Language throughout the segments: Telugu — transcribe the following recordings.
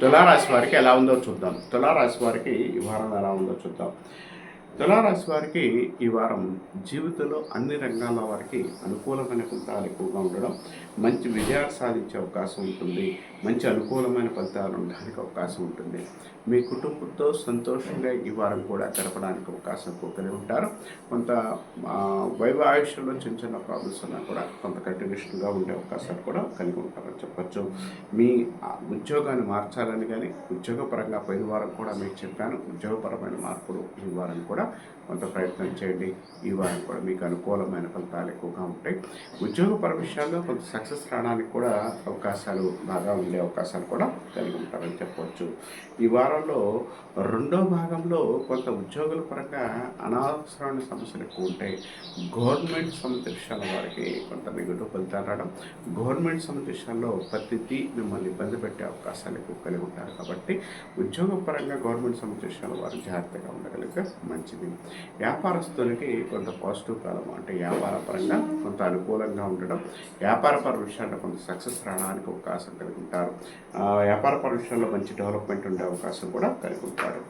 తులారాశి వారికి ఎలా ఉందో చూద్దాం. తులారాశి వారికి ఈ వారం ఎలా ఉందో చూద్దాం. తులారాశి వారికి ఈ వారం జీవితంలో అన్ని రంగాల వారికి అనుకూలమైన ఫలితాలు ఎక్కువగా ఉండడం మంచి విజయాలు సాధించే అవకాశం ఉంటుంది మంచి అనుకూలమైన ఫలితాలు ఉండడానికి అవకాశం ఉంటుంది. మీ కుటుంబంతో సంతోషంగా ఈ వారం కూడా గడపడానికి అవకాశం ఎక్కువ కలిగి ఉంటారు. కొంత ఆ, ఆయుష్యంలో చిన్న చిన్న ప్రాబ్లమ్స్ ఉన్నా కూడా కొంత కంటిన్యూషన్గా ఉండే అవకాశాలు కూడా కలిగి ఉంటారని చెప్పచ్చు. మీ ఉద్యోగాన్ని మార్చాలని కానీ ఉద్యోగపరంగా పోయిన వారం కూడా మీకు చెప్పాను. ఉద్యోగపరమైన మార్పులు ఈ వారం కూడా కూడా కొంత ప్రయత్నం చేయండి. ఈ వారం కూడా మీకు అనుకూలమైన ఫలితాలు ఎక్కువగా ఉంటాయి. ఉద్యోగపర విషయాల్లో కొంత సక్సెస్ రావడానికి కూడా అవకాశాలు బాగా ఉండే అవకాశాలు కూడా కలిగి ఉంటారని చెప్పవచ్చు. ఈ వారంలో రెండో భాగంలో కొంత ఉద్యోగుల పరంగా అనవసరమైన సమస్యలు ఎక్కువ ఉంటాయి గవర్నమెంట్ సంబంధిత విషయాల వారికి కొంత నెగిటివ్ ఫలితాలు రావడం గవర్నమెంట్ సంబంధిత విషయాల్లో ప్రతిదీ మిమ్మల్ని ఇబ్బంది పెట్టే అవకాశాలు ఎక్కువ కలిగి ఉంటారు కాబట్టి ఉద్యోగ పరంగా గవర్నమెంట్ సంబంధిత విషయాల వారు జాగ్రత్తగా ఉండగలిగితే మంచిది. వ్యాపారస్తులకి కొంత పాజిటివ్ కాలం అంటే వ్యాపార పరంగా కొంత అనుకూలంగా ఉండడం. వ్యాపారపర విషయాల్లో కొంత సక్సెస్ రావడానికి అవకాశం కలిగి ఉంటారు వ్యాపారపర విషయంలో మంచి డెవలప్మెంట్ ఉండే అవకాశం కూడా కలిగి ఉంటారు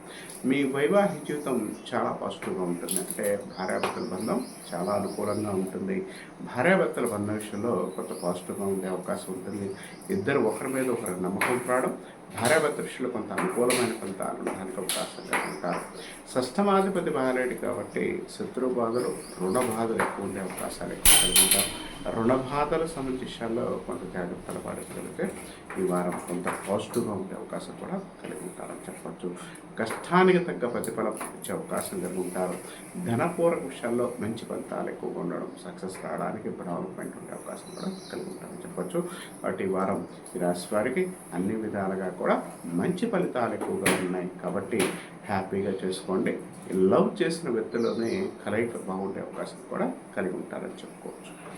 మీ వైవాహిక జీవితం చాలా పాజిటివ్గా ఉంటుంది. అంటే భార్యాభర్తల బంధం చాలా అనుకూలంగా ఉంటుంది. భార్యాభర్తల బంధం విషయంలో కొంత పాజిటివ్గా ఉండే అవకాశం ఉంటుంది. ఇద్దరు ఒకరి మీద ఒకరి నమ్మకం రావడం భార్యాభర్త విషయంలో కొంత అనుకూలమైన ఫలితాలు ఉండడానికి అవకాశం కలిగి షష్టమాధిపతి బాగాలేడు కాబట్టి శత్రుబాధలు రుణ బాధలు ఎక్కువ ఉండే అవకాశాలు ఎక్కువ కలిగి రుణబాధల రుణ విషయాల్లో కొంత జాగ్రత్తలు పాటించగలిగితే ఈ వారం కొంత పాజిటివ్గా ఉండే అవకాశం కూడా కలిగి ఉంటారని చెప్పచ్చు. కష్టానికి తగ్గ ప్రతిఫలం ఇచ్చే అవకాశం కలిగి ఉంటారు. ధనపూర్వక విషయాల్లో మంచి ఫలితాలు ఎక్కువగా ఉండడం సక్సెస్ రావడానికి డెవలప్మెంట్ ఉండే అవకాశం కూడా కలిగి ఉంటారని చెప్పచ్చు. కాబట్టి ఈ వారం ఈ రాశి వారికి అన్ని విధాలుగా కూడా మంచి ఫలితాలు ఎక్కువగా ఉన్నాయి. కాబట్టి హ్యాపీగా చేసుకోండి. లవ్ చేసిన వ్యక్తులని కలయిక బాగుండే అవకాశం కూడా కలిగి ఉంటారని చెప్పుకోవచ్చు.